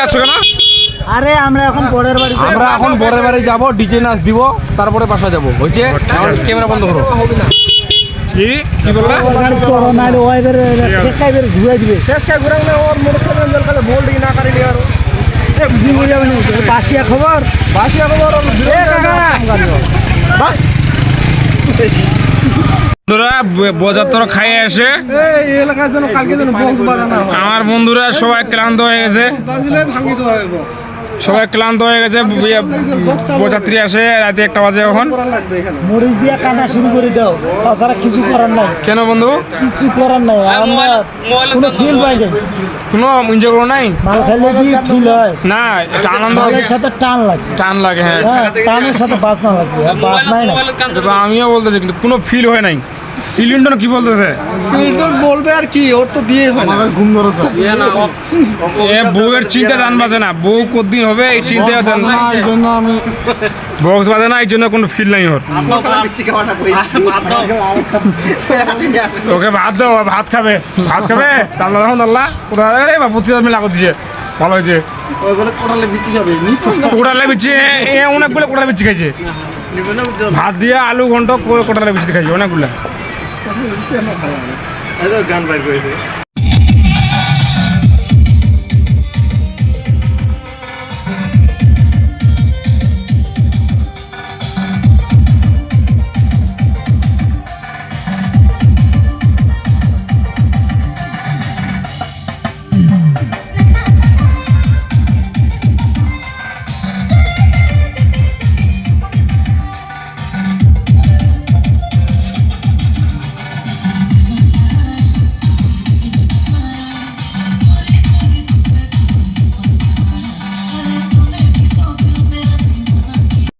যাচ্ছ কেন? আরে আমরা এখন বাড়ি আমরা এখন বরের বাড়ি যাব ডিজে নাচ দিব তারপরে বাসা যাব হয়েছে? ক্যামেরা বন্ধ করো। কি? বললে? ঘুরে দিবে। না খবর। বাসিয়া খবর বন্ধুরা বজাত্তর খাইয়ে এসে এই এলাকার জন্য কালকে যেন বক্স বাজানো আমার বন্ধুরা সবাই ক্লান্ত হয়ে গেছে। সবাই ক্লান্ত হয়ে গেছে ব- বরযাত্রী আসে রাতে একটা বাজে এখন। মরিচ দিয়ে কাটা শুরু করে দাও তাছাড়া কিছু করার নাই। কেন বন্ধু? কিছু করার নাই আমরা কোনো ফিল পাই নাই কোনো এনজয় করো নাই? মাল খাইলে কি ফিল হয়? না আনন্দ মালের সাথে টান লাগে। টান লাগে হ্যাঁ। হ্যাঁ টানের সাথে লাগবে না আমিও বলতেছি কিন্তু কোনো ফিল হয় নাই। ইলিন্টন কি বলতেছে? বলবে আর কি ওর তো বিয়ে হয় না। ঘুম ধরেছে। এ বউয়ের চিন্তা জান বাজে না বউ কতদিন হবে এই চিন্তা জান এই জন্য আমি বক্স বাজে না এই জন্য কোনো ফিল নাই ওর। ওকে ভাত দাও ভাত খাবে ভাত খাবে আল্লাহ রহমান আল্লাহ কোথায় রে বাবু তুই আমি লাগত দিছে। ভালো হয়েছে। কোটালে বিচি যাবে নি বিচি এ অনেকগুলো কোটালে বিচি খাইছে। ভাত দিয়ে আলু ঘন্ট কোটালে বিচি খাইছে অনেকগুলো। গান বাইর করেছে।